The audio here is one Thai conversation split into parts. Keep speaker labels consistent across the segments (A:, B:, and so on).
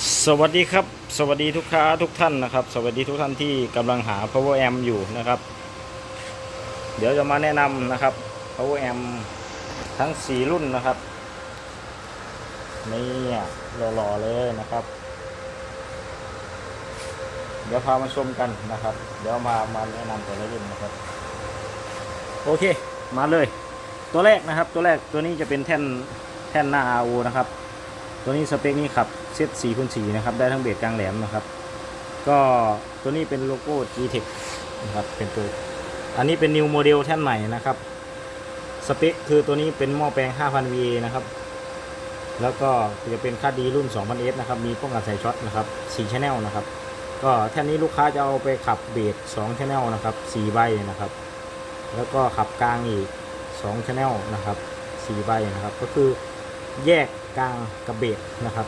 A: สวัสดีครับ สวัสดีทุกค้าทุกท่านนะครับ สวัสดีทุกท่านที่กำลังหา power amp อยู่นะครับ เดี๋ยวจะมาแนะนำนะครับ power amp ทั้ง 4 รุ่นนะครับนี่หล่อๆเลยนะครับ เดี๋ยวพามาชมกันนะครับ เดี๋ยวมามาแนะนำแต่ละรุ่นนะครับ โอเคมาเลย ตัวแรกนะครับ ตัวแรกตัวนี้จะเป็นแท่นแท่นหน้า RO นะครับ ตัวนี้สเปคนี้ขับเซต4คูณ4นะครับ ได้ทั้งเบสกลางแหลมนะครับ ก็ตัวนี้เป็นโลโก้ G-Tech นะครับ เป็นตัว อันนี้เป็น New Model แท่นใหม่นะครับ สเปคคือตัวนี้เป็นหม้อแปลง 5,000 VA นะครับ แล้วก็จะเป็นค่าดีรุ่น 2,000S นะครับ มีป้องกันสายช็อตนะครับ4 Channel นะครับ ก็แท่นนี้ลูกค้าจะเอาไปขับเบส2 Channel นะครับ4ใบนะครับ แล้วก็ขับกลางอีก2 Channel นะครับ4ใบนะครับ ก็คือ แยกกลางกับเบสนะครับ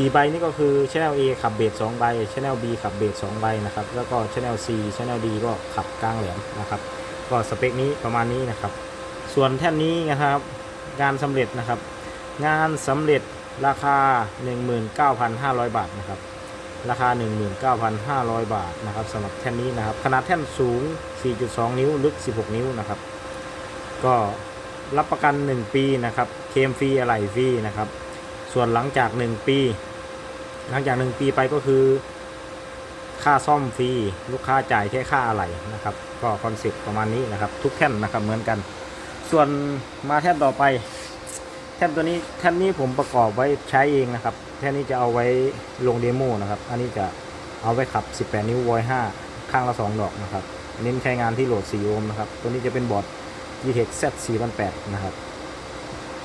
A: 4ใบนี่ก็คือ Channel A ขับเบรส2ใบ Channel B ขับเบรส2ใบนะครับ แล้วก็ Channel C Channel D ก็ขับกลางแหลมนะครับ ก็สเปคนี้ประมาณนี้นะครับ ส่วนแท่นนี้นะครับ งานสำเร็จนะครับ งานสำเร็จราคา 19,500 บาทนะครับ ราคา 19,500 บาทนะครับสำหรับแท่นนี้นะครับ ขนาดแท่นสูง 4.2 นิ้ว ลึก 16 นิ้วนะครับ ก็ รับประกัน 1 ปีนะครับ เคมฟรีอะไหล่ฟรีนะครับ ส่วนหลังจาก 1 ปี หลังจาก 1 ปีไปก็คือ ค่าซ่อมฟรีลูกค้าจ่ายแค่ค่าอะไหล่นะครับ ก็คอนเซ็ปต์ประมาณนี้นะครับ ทุกแท่นนะครับเหมือนกัน ส่วนมาแท่นต่อไปแท่นตัวนี้แท่นนี้ผมประกอบไว้ใช้เองนะครับ แท่นนี้จะเอาไว้ลงเดโมนะครับ อันนี้จะเอาไว้ขับ 18 นิ้ววอย5ข้างละ 2 ดอกนะครับเน้นใช้งานที่โหลด4โอห์มนะครับ ตัวนี้จะเป็นบอร์ด GTEC Z 4008นะครับ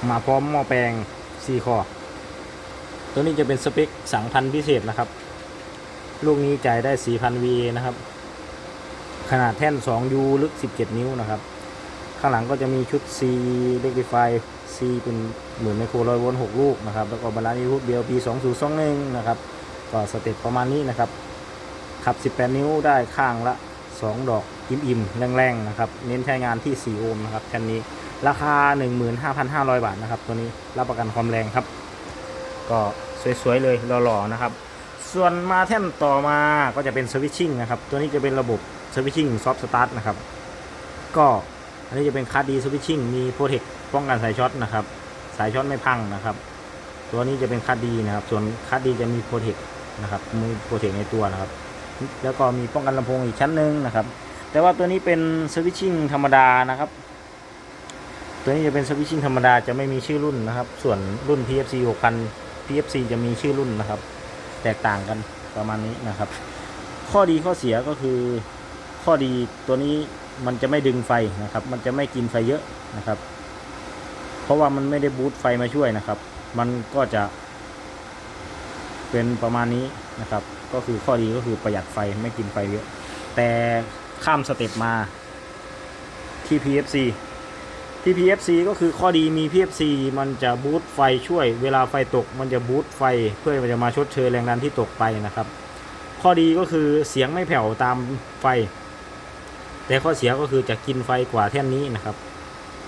A: มาพร้อมหม้อแปลง 4 คอ ตัวนี้จะเป็นสเปคสังพันพิเศษนะครับ ลูกนี้จ่ายได้ 4,000 VA นะครับ ขนาดแท่น 2U ลึก 17 นิ้วนะครับ ข้างหลังก็จะมีชุด C Rectify C เป็นเหมือนไมโครร้อยโวลต์6ลูกนะครับ แล้วก็บาลานซ์ยูทูบ BLP 2021 นะครับ ก็สเต็ปประมาณนี้นะครับ ขับ 18 นิ้วได้ข้างละ 2 ดอกอิ่มๆแรงๆนะครับ เน้นใช้งานที่ 4 โอห์มนะครับแท่นนี้ราคา 15,500 บาทนะครับ ตัวนี้รับประกันความแรงครับ ก็สวยๆเลยหล่อๆนะครับ ส่วนมาแท่นต่อมาก็จะเป็นสวิตชิ่งนะครับ ตัวนี้จะเป็นระบบสวิตชิ่งซอฟต์สตาร์ทนะครับ ก็อันนี้จะเป็นคาร์ดีสวิตชิ่งมีโปรเทคป้องกันสายช็อตนะครับ สายช็อตไม่พังนะครับ ตัวนี้จะเป็นคาร์ดีนะครับ ส่วนคาร์ดีจะมีโปรเทคนะครับมีโปรเทคในตัวนะครับ แล้วก็มีป้องกันลำโพงอีกชั้นหนึ่งนะครับ แต่ว่าตัวนี้เป็นสวิตชิ่งธรรมดานะครับ ตัวนี้จะเป็นสวิตชิ่งธรรมดาจะไม่มีชื่อรุ่นนะครับ ส่วนรุ่น PFC 6000 PFC จะมีชื่อรุ่นนะครับ แตกต่างกันประมาณนี้นะครับ ข้อดีข้อเสียก็คือ ข้อดีตัวนี้มันจะไม่ดึงไฟนะครับ มันจะไม่กินไฟเยอะนะครับ เพราะว่ามันไม่ได้บูตไฟมาช่วยนะครับ มันก็จะเป็นประมาณนี้ นะครับ ก็คือข้อดีก็คือประหยัดไฟไม่กินไฟเยอะ แต่ข้ามสเต็ปมาที่ PFC ที่ PFC ก็คือข้อดีมี PFC มันจะบูตไฟช่วย เวลาไฟตก มันจะบูตไฟเพื่อมันจะมาชดเชยแรงดันที่ตกไปนะครับ ข้อดีก็คือเสียงไม่แผ่วตามไฟ แต่ข้อเสียก็คือจะกินไฟกว่าแท่นนี้นะครับ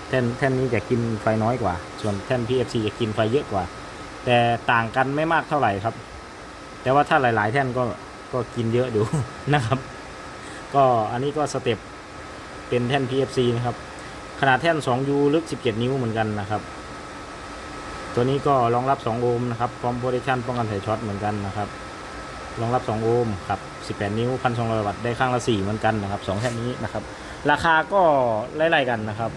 A: แท่นแท่นนี้จะกินไฟน้อยกว่า ส่วนแท่น PFC จะกินไฟเยอะกว่า แต่ต่างกันไม่มากเท่าไหร่ครับ แต่ว่าถ้าหลาย ๆ แท่นก็ก็กินเยอะดูนะครับ ก็อันนี้ก็สเต็ปเป็นแท่น PFC นะครับ ขนาดแท่น 2U ลึก 17 นิ้วเหมือนกันนะครับ ตัวนี้ก็รองรับ 2 โอห์มนะครับพร้อมโปรเชันป้องกันสายช็อตเหมือนกันนะครับรองรับ 2 โอห์มครับ 18 นิ้ว 1,200 วัตต์ได้ข้างละ 4 เหมือนกันนะครับ 2 แท่นนี้นะครับ ราคาก็ไล่ๆกันนะครับ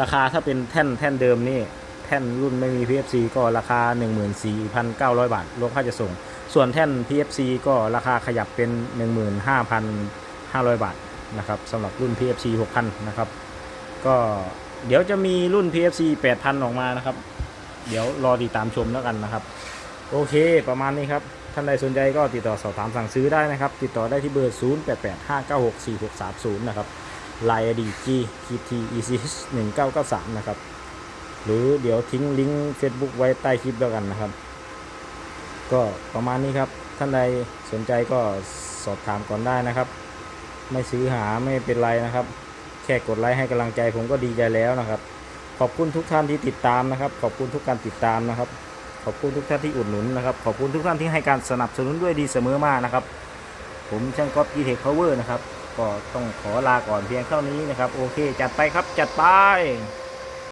A: ราคาถ้าเป็นแท่นแท่นเดิมนี่แท่นรุ่นไม่มี PFC ก็ราคา 14,900 บาทรวมค่าจะส่ง ส่วนแท่น PFC ก็ราคาขยับเป็น 15,500 บาทนะครับสำหรับรุ่น PFC 6,000นะครับ ก็เดี๋ยวจะมีรุ่น PFC 8,000 ออกมานะครับ เดี๋ยวรอติดตามชมแล้วกันนะครับ โอเคประมาณนี้ครับ ท่านใดสนใจก็ติดต่อสอบถามสั่งซื้อได้นะครับ ติดต่อได้ที่เบอร์ 0885964630 นะครับ Line ID G T E C 1993นะครับ หรือเดี๋ยวทิ้งลิงก์ Facebook ไว้ใต้คลิปแล้วกันนะครับ ก็ประมาณนี้ครับท่านใดสนใจก็สอบถามก่อนได้นะครับ ไม่ซื้อหาไม่เป็นไรนะครับ แค่กดไลค์ให้กำลังใจผมก็ดีใจแล้วนะครับ ขอบคุณทุกท่านที่ติดตามนะครับ ขอบคุณทุกการติดตามนะครับ ขอบคุณทุกท่านที่อุดหนุนนะครับ ขอบคุณทุกท่านที่ให้การสนับสนุนด้วยดีเสมอมานะครับ ผมช่างก๊อฟจีเทคพาวเวอร์นะครับ ก็ต้องขอลาก่อนเพียงเท่านี้นะครับ โอเค จัดไปครับจัดไป